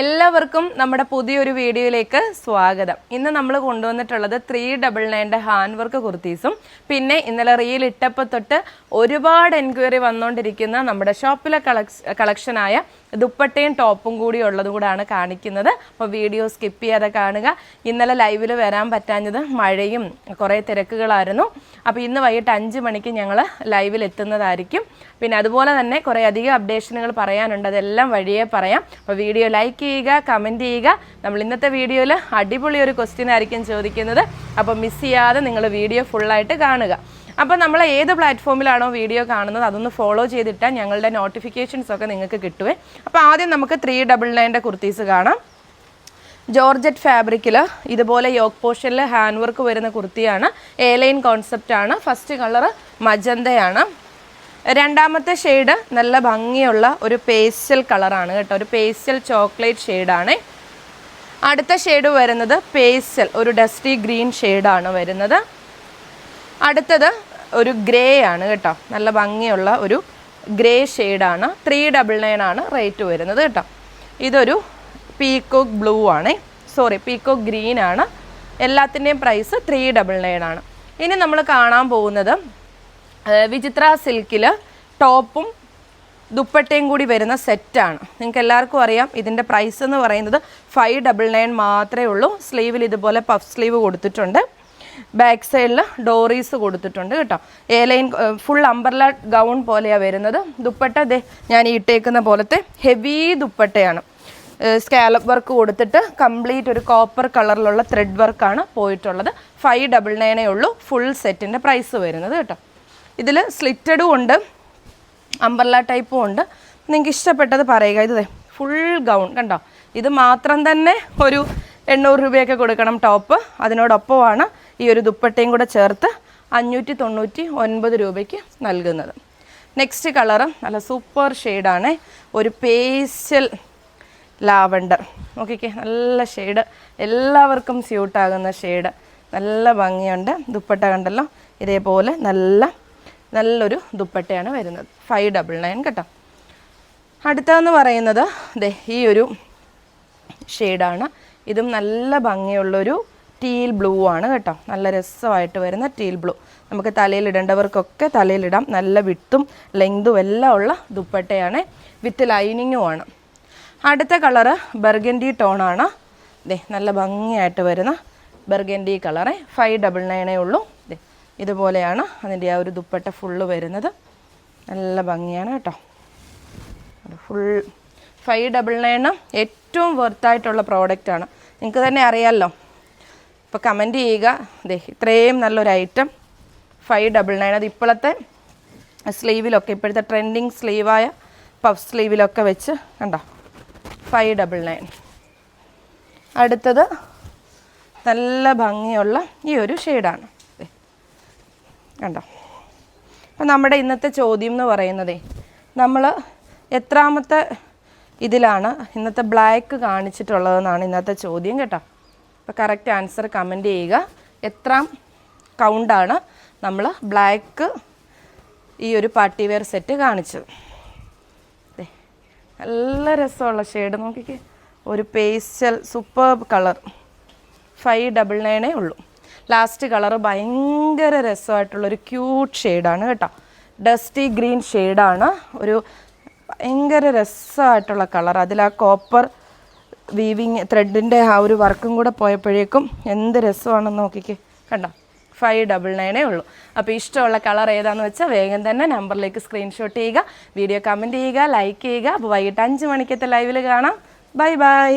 എല്ലാവർക്കും നമ്മുടെ പുതിയൊരു വീഡിയോയിലേക്ക് സ്വാഗതം. ഇന്ന് നമ്മൾ കൊണ്ടുവന്നിട്ടുള്ളത് ത്രീ ഡബിൾ നയന്റെ ഹാൻഡ് വർക്ക് കുർത്തീസും. പിന്നെ ഇന്നലെ റീൽ ഇട്ടപ്പോൾ തൊട്ട് ഒരുപാട് എൻക്വയറി വന്നുകൊണ്ടിരിക്കുന്ന നമ്മുടെ ഷോപ്പിലെ കളക്ഷനായ ദുപ്പട്ടയും ടോപ്പും കൂടി ഉള്ളത് കൂടാണ് കാണിക്കുന്നത്. അപ്പോൾ വീഡിയോ സ്കിപ്പ് ചെയ്യാതെ കാണുക. ഇന്നലെ ലൈവിൽ വരാൻ പറ്റാഞ്ഞത് മഴയും കുറേ തിരക്കുകളായിരുന്നു. അപ്പോൾ ഇന്ന് വൈകിട്ട് അഞ്ച് മണിക്ക് ഞങ്ങൾ ലൈവിൽ എത്തുന്നതായിരിക്കും. പിന്നെ അതുപോലെ തന്നെ കുറേ അധികം അപ്ഡേഷനുകൾ പറയാനുണ്ട്. അതെല്ലാം വഴിയെ പറയാം. അപ്പോൾ വീഡിയോ ലൈക്ക് ചെയ്യുക കമന്റ് ചെയ്യുക. നമ്മൾ ഇന്നത്തെ വീഡിയോയിൽ അടിപൊളി ഒരു ക്വസ്റ്റ്യൻ ആയിരിക്കും ചോദിക്കുന്നത്. അപ്പോൾ മിസ് ചെയ്യാതെ നിങ്ങൾ വീഡിയോ ഫുള്ളായിട്ട് കാണുക. അപ്പോൾ നമ്മൾ ഏത് പ്ലാറ്റ്ഫോമിലാണോ വീഡിയോ കാണുന്നത് അതൊന്ന് ഫോളോ ചെയ്തിട്ടാൽ ഞങ്ങളുടെ നോട്ടിഫിക്കേഷൻസ് ഒക്കെ നിങ്ങൾക്ക് കിട്ടുവേ. അപ്പോൾ ആദ്യം നമുക്ക് ത്രീ ഡബിൾ നയന്റെ കുർത്തീസ് കാണാം. ജോർജറ്റ് ഫാബ്രിക്കിൽ ഇതുപോലെ യോക്ക് പോർഷനിൽ ഹാൻഡ് വർക്ക് വരുന്ന കുർത്തിയാണ്. എ ലൈൻ കോൺസെപ്റ്റാണ് ഫസ്റ്റ് കളർ മജന്തയാണ്. രണ്ടാമത്തെ ഷെയ്ഡ് നല്ല ഭംഗിയുള്ള ഒരു പേസ്റ്റൽ കളറാണ് കേട്ടോ. ഒരു പേസ്റ്റൽ ചോക്ലേറ്റ് ഷെയ്ഡാണ് അടുത്ത ഷെയ്ഡ് വരുന്നത് പേസൽ ഒരു ഡസ്റ്റി ഗ്രീൻ ഷെയ്ഡാണ് വരുന്നത്. അടുത്തത് ഒരു ഗ്രേ ആണ് കേട്ടോ. നല്ല ഭംഗിയുള്ള ഒരു ഗ്രേ ഷെയ്ഡാണ് ത്രീ ഡബിൾ നയൻ ആണ് റേറ്റ് വരുന്നത് കേട്ടോ. ഇതൊരു പീക്കോക്ക് ബ്ലൂ ആണ്. സോറി പീക്കോക്ക് ഗ്രീൻ ആണ്. എല്ലാത്തിന്റെയും പ്രൈസ് ത്രീ ഡബിൾ നയൻ ആണ്. ഇനി നമ്മൾ കാണാൻ പോകുന്നത് വിചിത്ര സിൽക്കിൽ ടോപ്പും ദുപ്പട്ടയും കൂടി വരുന്ന സെറ്റാണ്. നിങ്ങൾക്ക് എല്ലാവർക്കും അറിയാം ഇതിന്റെ പ്രൈസ് എന്ന് പറയുന്നത് ഫൈവ് ഡബിൾ നയൻ മാത്രമേ ഉള്ളൂ. സ്ലീവിൽ ഇതുപോലെ പഫ് സ്ലീവ് കൊടുത്തിട്ടുണ്ട്. ബാക്ക് സൈഡിൽ ഡോറീസ് കൊടുത്തിട്ടുണ്ട് കേട്ടോ. A line full umbrella gown പോലെയാണ് വരുന്നത്. ദുപ്പട്ട ദേ ഞാൻ ഇട്ടേക്കുന്ന പോലത്തെ ഹെവി ദുപ്പട്ടയാണ്. സ്കാലപ്പ് വർക്ക് കൊടുത്തിട്ട് കംപ്ലീറ്റ് ഒരു കോപ്പർ കളറിലുള്ള ത്രെഡ് വർക്കാണ് പോയിട്ടുള്ളത്. ഫൈവ് ഡബിൾ നയനേ ഉള്ളൂ ഫുൾ സെറ്റിന്റെ പ്രൈസ് വരുന്നത് കേട്ടോ. ഇതിൽ സ്ലിറ്റഡും ഉണ്ട്. അംബർല ടൈപ്പും ഉണ്ട്. നിങ്ങൾക്ക് ഇഷ്ടപ്പെട്ടത് പറയുക. ഇത് ഫുൾ ഗൗൺ കണ്ടോ? ഇത് മാത്രം തന്നെ ഒരു എണ്ണൂറ് രൂപയൊക്കെ കൊടുക്കണം ടോപ്പ് അതിനോടൊപ്പമാണ് ഈ ഒരു ദുപ്പട്ടയും കൂടെ ചേർത്ത് അഞ്ഞൂറ്റി തൊണ്ണൂറ്റി ഒൻപത് രൂപയ്ക്ക് നൽകുന്നത്. നെക്സ്റ്റ് കളറ് നല്ല സൂപ്പർ ഷെയ്ഡാണ് ഒരു പേസ്റ്റൽ ലാവണ്ടർ. നോക്കിക്കേ നല്ല ഷെയ്ഡ് എല്ലാവർക്കും സ്യൂട്ടാകുന്ന ഷെയ്ഡ് നല്ല ഭംഗിയുണ്ട്. ദുപ്പട്ട കണ്ടല്ലോ? ഇതേപോലെ നല്ല നല്ലൊരു ദുപ്പട്ടയാണ് വരുന്നത്. ഫൈവ് ഡബിൾ നയൻ കേട്ടോ. അടുത്തതെന്ന് പറയുന്നത് ദേ ഈ ഒരു ഷെയ്ഡാണ് ഇതും നല്ല ഭംഗിയുള്ളൊരു ടീൽ ബ്ലൂ ആണ് കേട്ടോ. നല്ല രസമായിട്ട് വരുന്ന ടീൽ ബ്ലൂ നമുക്ക് തലയിലിടേണ്ടവർക്കൊക്കെ തലയിലിടാം. നല്ല വിത്തും ലെങ്തും എല്ലാം ഉള്ള ദുപ്പട്ടയാണ്. വിത്ത് ലൈനിങ്ങുമാണ് അടുത്ത കളറ് ബർഗൻഡി ടോണാണ് ദേ നല്ല ഭംഗിയായിട്ട് വരുന്ന ബർഗൻഡി കളറ് ഫൈവ് ഡബിൾ നയനേ ഉള്ളൂ. ഇതുപോലെയാണ് അതിന്റെ ആ ഒരു ദുപ്പട്ട ഫുള്ള് വരുന്നത്. നല്ല ഭംഗിയാണ് കേട്ടോ. ഫുൾ ഫൈവ് ഡബിൾ നയണ് ഏറ്റവും വെർത്തായിട്ടുള്ള പ്രോഡക്റ്റാണ് നിങ്ങൾക്ക് തന്നെ അറിയാമല്ലോ ഇപ്പോൾ കമന്റ് ചെയ്യുക. അതെ ഇത്രയും നല്ലൊരു ഐറ്റം ഫൈവ് ഡബിൾ നയൻ അത് ഇപ്പോഴത്തെ സ്ലീവിലൊക്കെ ഇപ്പോഴത്തെ ട്രെൻഡിങ് സ്ലീവായ പഫ് സ്ലീവിലൊക്കെ വെച്ച് കണ്ടോ? ഫൈവ് ഡബിൾ നയൻ അടുത്തത് നല്ല ഭംഗിയുള്ള ഈ ഒരു ഷെയ്ഡാണ് കണ്ടോ? അപ്പം നമ്മുടെ ഇന്നത്തെ ചോദ്യം എന്ന് പറയുന്നതേ നമ്മൾ എത്രാമത്തെ ഇതിലാണ് ഇന്നത്തെ ബ്ലാക്ക് കാണിച്ചിട്ടുള്ളതെന്നാണ് ഇന്നത്തെ ചോദ്യം കേട്ടോ. അപ്പോൾ കറക്റ്റ് ആൻസർ കമന്റ് ചെയ്യുക. എത്രാം കൗണ്ടാണ് നമ്മൾ ബ്ലാക്ക് ഈ ഒരു പാർട്ടി വെയർ സെറ്റ് കാണിച്ചത് നല്ല രസമുള്ള ഷെയ്ഡ് നോക്കിക്കേ. ഒരു pastel super colour five double നയനേ ഉള്ളൂ. ലാസ്റ്റ് കളർ ഭയങ്കര രസമായിട്ടുള്ളൊരു ക്യൂട്ട് ഷെയ്ഡാണ് കേട്ടോ. ഡസ്റ്റി ഗ്രീൻ ഷെയ്ഡാണ് ഒരു ഭയങ്കര രസമായിട്ടുള്ള കളർ അതിൽ ആ കോപ്പർ വീവിങ് ത്രെഡിന്റെ ആ ഒരു വർക്കും കൂടെ പോയപ്പോഴേക്കും എന്ത് രസമാണെന്ന് നോക്കിക്കേ. കണ്ടോ? ഫൈവ് ഡബിൾ നയനേ ഉള്ളൂ. അപ്പോൾ ഇഷ്ടമുള്ള കളർ ഏതാണെന്ന് വെച്ചാൽ വേഗം തന്നെ നമ്പറിലേക്ക് സ്ക്രീൻഷോട്ട് ചെയ്യുക വീഡിയോ കമന്റ് ചെയ്യുക ലൈക്ക് ചെയ്യുക. അപ്പോൾ വൈകിട്ട് അഞ്ച് മണിക്കത്തെ ലൈവിൽ കാണാം. Bye bye